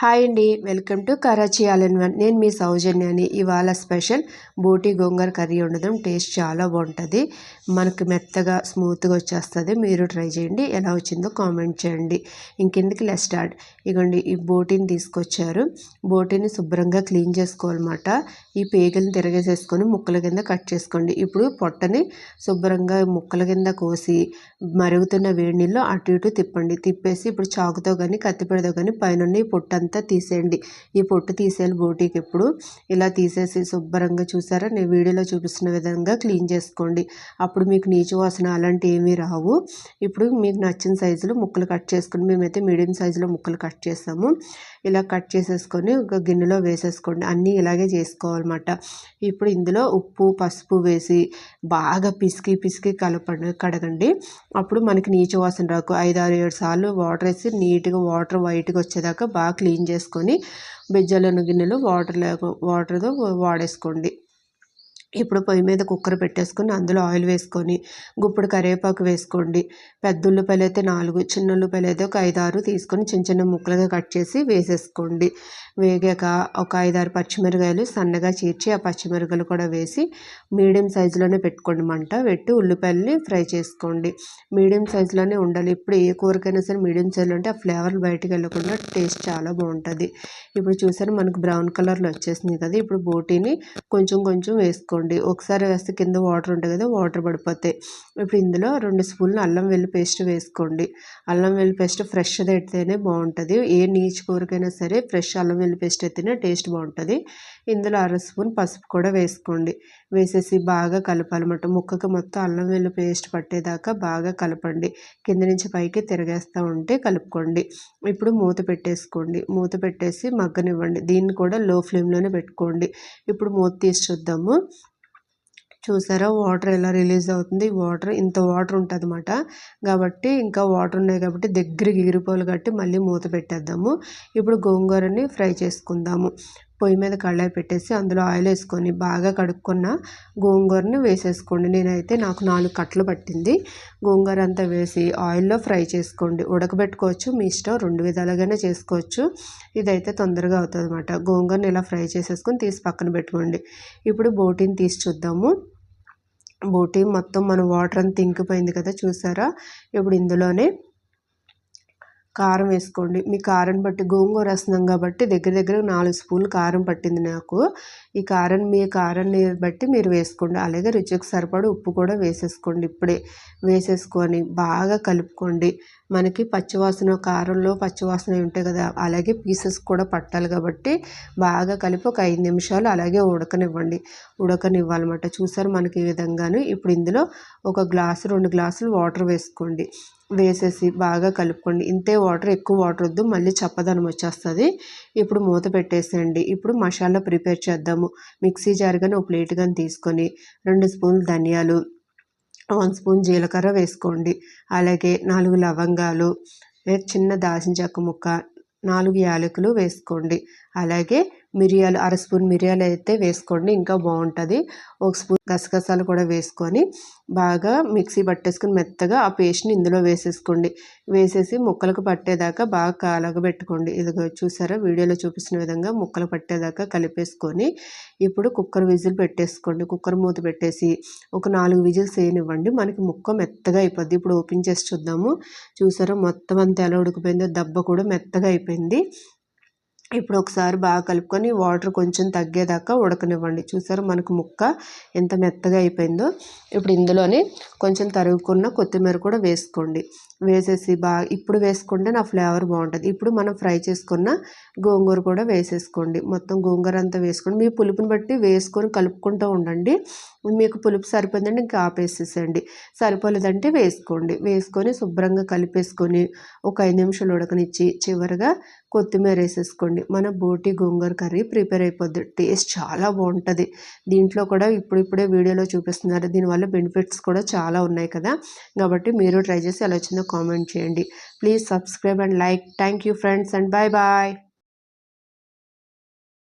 Hi అండి. Welcome to Karachi ఆలన్ one. నేను మీ సౌజన్యాన్ని ఇవాళ స్పెషల్ బోటి గోంగూర కర్రీ ఉండడం. టేస్ట్ చాలా బాగుంటుంది. మనకు మెత్తగా స్మూత్గా వచ్చేస్తుంది. మీరు ట్రై చేయండి. ఎలా వచ్చిందో కామెంట్ చేయండి. ఇంకెందుకు లెస్ స్టార్ట్? ఇగోండి ఈ బోటీని తీసుకొచ్చారు. బోటీని శుభ్రంగా క్లీన్ చేసుకోవాలన్నమాట. ఈ పేగల్ని తిరగేసేసుకొని ముక్కల కింద కట్ చేసుకోండి. ఇప్పుడు పొట్టని శుభ్రంగా ముక్కల కింద కోసి మరుగుతున్న వేడి నీళ్ళు అటు ఇటు తిప్పండి. తిప్పేసి ఇప్పుడు చాకుతో కానీ కత్తిపెడతో కానీ పైన పొట్టంతా అంతా తీసేయండి. ఈ పొట్టు తీసేయాలి బోటీకి ఎప్పుడు. ఇలా తీసేసి శుభ్రంగా చూసారా? నేను వీడియోలో చూపిస్తున్న విధంగా క్లీన్ చేసుకోండి. అప్పుడు మీకు నీచు వాసన అలాంటి ఏమీ రావు. ఇప్పుడు మీకు నచ్చిన సైజులో ముక్కలు కట్ చేసుకుని మేమైతే మీడియం సైజులో ముక్కలు కట్ చేస్తాము. ఇలా కట్ చేసేసుకొని ఒక గిన్నెలో వేసేసుకోండి. అన్నీ ఇలాగే చేసుకోవాలన్నమాట. ఇప్పుడు ఇందులో ఉప్పు పసుపు వేసి బాగా పిసికి పిసికి కలపండి కడగండి. అప్పుడు మనకి నీచు వాసన రాకు. ఐదు ఆరు ఏడు సార్లు వాటర్ వేసి నీట్గా వాటర్ వైట్గా వచ్చేదాకా బాగా క్లీన్ చేసుకొని బిజ్జలను గిన్నెలు వాటర్ లేక వాటర్తో వాడేసుకోండి. ఇప్పుడు పొయ్యి మీద కుక్కర్ పెట్టేసుకొని అందులో ఆయిల్ వేసుకొని గుప్పుడు కరివేపాకు వేసుకోండి. పెద్ద ఉల్లిపాయలు అయితే నాలుగు చిన్న ఉల్లిపాయలు అయితే ఒక ఐదు ఆరు తీసుకొని చిన్న చిన్న ముక్కలుగా కట్ చేసి వేసేసుకోండి. వేగాక ఒక ఐదారు పచ్చిమిరకాయలు సన్నగా చీర్చి ఆ పచ్చిమిరకాయలు కూడా వేసి మీడియం సైజులోనే పెట్టుకోండి. మంట పెట్టి ఉల్లిపాయలని ఫ్రై చేసుకోండి. మీడియం సైజులోనే ఉండాలి. ఇప్పుడు ఏ కూరకైనా సరే మీడియం సైజులో ఉంటే ఆ ఫ్లేవర్లు బయటకు వెళ్ళకుండా టేస్ట్ చాలా బాగుంటుంది. ఇప్పుడు చూసారు మనకు బ్రౌన్ కలర్లో వచ్చేసింది కదా. ఇప్పుడు బోటీని కొంచెం కొంచెం వేసుకోండి. ఒకసారి వేస్తే కింద వాటర్ ఉంటుంది కదా వాటర్ పడిపోతాయి. ఇప్పుడు ఇందులో రెండు స్పూన్లు అల్లం వెల్లి పేస్ట్ వేసుకోండి. అల్లం వెల్లి పేస్ట్ ఫ్రెష్ది అయితేనే బాగుంటుంది. ఏ నీచు కూరకైనా సరే ఫ్రెష్ అల్లం వెల్లి పేస్ట్ అయితేనే టేస్ట్ బాగుంటుంది. ఇందులో అర స్పూన్ పసుపు కూడా వేసుకోండి. వేసేసి బాగా కలపాలన్నమాట ముక్కకి మొత్తం అల్లం వెల్లు పేస్ట్ పట్టేదాకా బాగా కలపండి. కింద నుంచి పైకి తిరగేస్తూ ఉంటే కలుపుకోండి. ఇప్పుడు మూత పెట్టేసుకోండి. మూత పెట్టేసి మగ్గనివ్వండి. దీన్ని కూడా లో ఫ్లేమ్లోనే పెట్టుకోండి. ఇప్పుడు మూత తీసి చూద్దాము. చూసారా? వాటర్ ఎలా రిలీజ్ అవుతుంది? వాటర్ ఇంత వాటర్ ఉంటుంది అనమాట కాబట్టి ఇంకా వాటర్ ఉన్నాయి కాబట్టి దగ్గరికి ఎగిరిపోలు కట్టి మళ్ళీ మూత పెట్టేద్దాము. ఇప్పుడు గోంగూరని ఫ్రై చేసుకుందాము. పొయ్యి మీద కళ్ళాయి పెట్టేసి అందులో ఆయిల్ వేసుకొని బాగా కడుక్కున్న గోంగూరని వేసేసుకోండి. నేనైతే నాకు నాలుగు కట్టలు పట్టింది. గోంగూర అంతా వేసి ఆయిల్లో ఫ్రై చేసుకోండి. ఉడకబెట్టుకోవచ్చు మీ ఇష్టం. రెండు విధాలుగానే చేసుకోవచ్చు. ఇదైతే తొందరగా అవుతుంది అనమాట గోంగూరని ఇలా ఫ్రై చేసేసుకొని తీసి పక్కన పెట్టుకోండి. ఇప్పుడు బోటిని తీసి చూద్దాము. బోటి మొత్తం మన వాటర్ అంతా ఇంకిపోయింది కదా చూసారా? ఇప్పుడు ఇందులోనే కారం వేసుకోండి. మీ కారం బట్టి గోంగూర వేస్తున్నాం కాబట్టి దగ్గర దగ్గర నాలుగు స్పూన్లు కారం పట్టింది నాకు. ఈ కారం మీ కారాన్ని బట్టి మీరు వేసుకోండి. అలాగే రుచికి సరిపడ ఉప్పు కూడా వేసేసుకోండి ఇప్పుడే. వేసేసుకొని బాగా కలుపుకోండి. మనకి పచ్చివాసన కారంలో పచ్చివాసన ఉంటాయి కదా అలాగే పీసెస్ కూడా పట్టాలి కాబట్టి బాగా కలిపి ఒక ఐదు నిమిషాలు అలాగే ఉడకనివ్వండి. ఉడకనివ్వాలన్నమాట. చూసారు మనకి ఈ విధంగాను. ఇప్పుడు ఇందులో ఒక గ్లాసు రెండు గ్లాసులు వాటర్ వేసుకోండి. వేసేసి బాగా కలుపుకోండి. ఇంతే వాటర్ ఎక్కువ వాటర్ వద్దు. మళ్ళీ చప్పదనం వచ్చేస్తుంది. ఇప్పుడు మూత పెట్టేసేయండి. ఇప్పుడు మసాలా ప్రిపేర్ చేద్దాము. మిక్సీ జార్ కానీ ఒక ప్లేట్ కానీ తీసుకొని రెండు స్పూన్లు ధనియాలు వన్ స్పూన్ జీలకర్ర వేసుకోండి. అలాగే నాలుగు లవంగాలు చిన్న దాల్చిన చెక్క ముక్క నాలుగు యాలకులు వేసుకోండి. అలాగే మిరియాలు అర స్పూన్ మిరియాలు అయితే వేసుకోండి ఇంకా బాగుంటుంది. ఒక స్పూన్ గసగసాలు కూడా వేసుకొని బాగా మిక్సీ పట్టేసుకుని మెత్తగా ఆ పేస్ట్ని ఇందులో వేసేసుకోండి. వేసేసి ముక్కలకు పట్టేదాకా బాగా కాలగబెట్టుకోండి ఇదిగో చూసారా వీడియోలో చూపిస్తున్న విధంగా ముక్కలు పట్టేదాకా కలిపేసుకొని ఇప్పుడు కుక్కర్ విజిల్ పెట్టేసుకోండి. కుక్కర్ మూత పెట్టేసి ఒక నాలుగు విజిల్స్ వేయనివ్వండి. మనకి ముక్క మెత్తగా అయిపోద్ది. ఇప్పుడు ఓపెన్ చేసి చూద్దాము. చూసారా మొత్తం అంతా ఎలా ఉడికిపోయిందో దెబ్బ కూడా మెత్తగా అయిపోయింది. ఇప్పుడు ఒకసారి బాగా కలుపుకొని వాటర్ కొంచెం తగ్గేదాకా ఉడకనివ్వండి. చూసారు మనకు ముక్క ఎంత మెత్తగా అయిపోయిందో. ఇప్పుడు ఇందులోనే కొంచెం తరుగుకున్న కొత్తిమీర కూడా వేసుకోండి. వేసేసి బాగా ఇప్పుడు వేసుకుంటే నా ఫ్లేవర్ బాగుంటుంది. ఇప్పుడు మనం ఫ్రై చేసుకున్న గోంగూర కూడా వేసేసుకోండి. మొత్తం గోంగూర అంతా వేసుకోండి. మీ పులుపుని బట్టి వేసుకొని కలుపుకుంటూ ఉండండి. మీకు పులుపు సరిపోయిందంటే ఇంకా ఆపేసేసేయండి. సరిపోలేదంటే వేసుకోండి. వేసుకొని శుభ్రంగా కలిపేసుకొని ఒక ఐదు నిమిషాలు ఉడకనిచ్చి చివరిగా కొత్తిమీర వేసేసుకోండి. మన బోటి గోంగూర కర్రీ ప్రిపేర్ అయిపోద్ది. టేస్ట్ చాలా బాగుంటుంది. దీంట్లో కూడా ఇప్పుడిప్పుడే వీడియోలో చూపిస్తున్నారు. దీనివల్ల బెనిఫిట్స్ కూడా చాలా ఉన్నాయి కదా. కాబట్టి మీరు ట్రై చేసి ఎలా వచ్చిందో కామెంట్ చేయండి. Please subscribe and like. Thank you friends and bye bye.